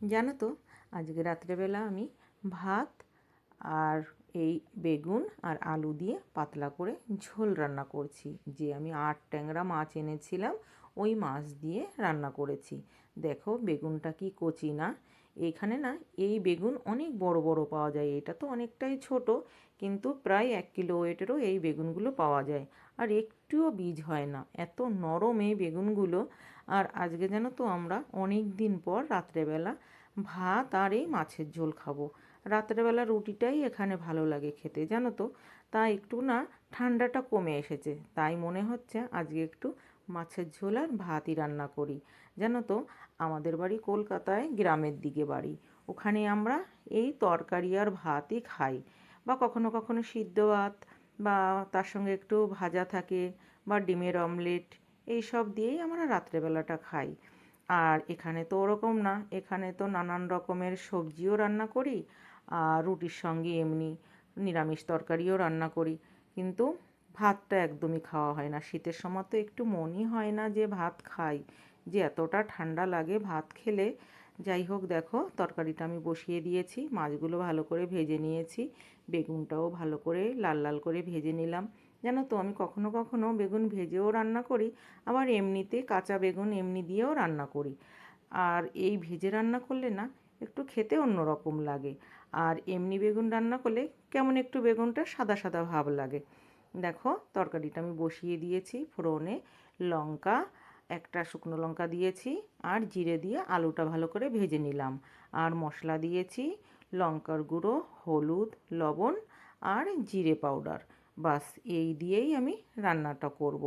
জানো তো, আজকে রাত্রেবেলা আমি ভাত আর এই বেগুন আর আলু দিয়ে পাতলা করে ঝোল রান্না করছি। যে আমি আট ট্যাংরা মাছ এনেছিলাম, ওই মাছ দিয়ে রান্না করেছি। দেখো বেগুনটা কি কচি না? এখানে না এই বেগুন অনেক বড় বড় পাওয়া যায়, এটা তো অনেকটাই ছোট, কিন্তু প্রায় এক কিলো ওয়েটেরও এই বেগুনগুলো পাওয়া যায়। আর একটুও বীজ হয় না, এত নরম এই বেগুনগুলো। আর আজকে যেন তো আমরা অনেক দিন পর রাত্রেবেলা ভাত আর এই মাছের ঝোল খাব। রাত্রেবেলা রুটিটাই এখানে ভালো লাগে খেতে, জানো তো? তা একটু না ঠান্ডাটা কমে এসেছে, তাই মনে হচ্ছে আজকে একটু মাছের ঝোল আর ভাতই রান্না করি। জানো তো? আমাদের বাড়ি কলকাতায় গ্রামের দিকে বাড়ি, ওখানে আমরা এই তরকারি আর ভাতই খাই। বা কখনো কখনো সিদ্ধ ভাত বা তার সঙ্গে একটু ভাজা থাকে বা ডিমের অমলেট এই সব দিয়েই আমরা রাত্রেবেলাটা খাই। আর এখানে তো ওরকম না, এখানে তো নানান রকমের সবজিও রান্না করি, আর রুটির সঙ্গে এমনি নিরামিষ তরকারিও রান্না করি। কিন্তু ভাতটা একদমই খাওয়া হয় না। শীতের সময় তো একটু মনই হয় না যে ভাত খাই। যে এতটা ঠান্ডা লাগে ভাত খেলে। যাই হোক দেখো, তরকারিটা আমি বসিয়ে দিয়েছি, মাছগুলো ভালো করে ভেজে নিয়েছি, বেগুনটাও ভালো করে লাল লাল করে ভেজে নিলাম। জানো তো, আমি কখনো কখনো বেগুন ভেজেও রান্না করি, আবার এমনিতে কাঁচা বেগুন এমনি দিয়েও রান্না করি। আর এই ভেজে রান্না করলে না, একটু খেতে অন্যরকম লাগে। আর এমনি বেগুন রান্না করলে কেমন একটু বেগুনটা সাদা সাদা ভাব লাগে। দেখো, তরকারিটা আমি বসিয়ে দিয়েছি, ফোড়নে লঙ্কা, একটা শুকনো লঙ্কা দিয়েছি, আর জিরে দিয়ে আলুটা ভালো করে ভেজে নিলাম। আর মশলা দিয়েছি লঙ্কার গুঁড়ো, হলুদ, লবণ, আর জিরে পাউডার। বাস এই দিয়েই আমি রান্নাটা করব।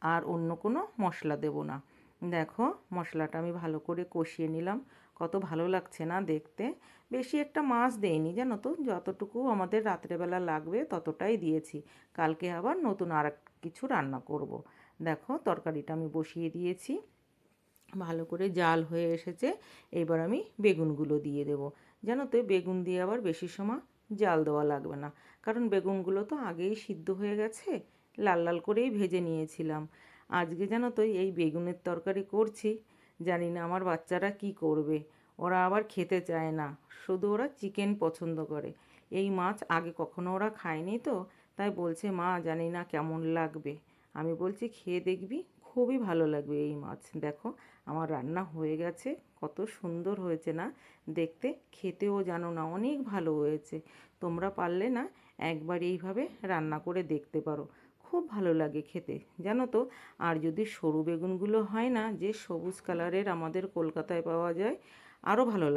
আর অন্য কোনো মশলা দেব না। দেখো, মশলাটা আমি ভালো করে কষিয়ে নিলাম। কত ভালো লাগছে না দেখতে। বেশি একটা মাছ দেয়নি জানো তো? যতটুকু আমাদের রাত্রেবেলা লাগবে ততটাই দিয়েছি। কালকে আবার নতুন আর কিছু রান্না করব। দেখো, তরকারিটা আমি বসিয়ে দিয়েছি। ভালো করে জাল হয়ে এসেছে। এবার আমি বেগুনগুলো দিয়ে দেব। জানো তো, বেগুন দিয়ে আবার বেশি সময় জাল দেওয়া লাগবে না। কারণ বেগুনগুলো তো আগেই সিদ্ধ হয়ে গেছে, লাল লাল করেই ভেজে নিয়েছিলাম। আজকে জানো তো এই বেগুনের তরকারি করছি, জানি না আমার বাচ্চারা কি করবে। ওরা আবার খেতে চায় না, শুধু ওরা চিকেন পছন্দ করে। এই মাছ আগে কখনো ওরা খায়নি তো, তাই বলছে, মা, জানি না কেমন লাগবে। আমি বলছি, খেয়ে দেখবি খুবই ভালো লাগবে এই মাছ। দেখো, আমার রান্না হয়ে গেছে। কত সুন্দর হয়েছে না? দেখতে, খেতেও জানো না, অনেক ভালো হয়েছে। তোমরা পারলে না একবার এইভাবে রান্না করে দেখতে পারো। খুব ভালো লাগে খেতে, জানো তো? আর যদি সরু বেগুনগুলো হয় না, যে সবুজ কালারের আমাদের কলকাতায় পাওয়া যায় আরও ভালো লাগে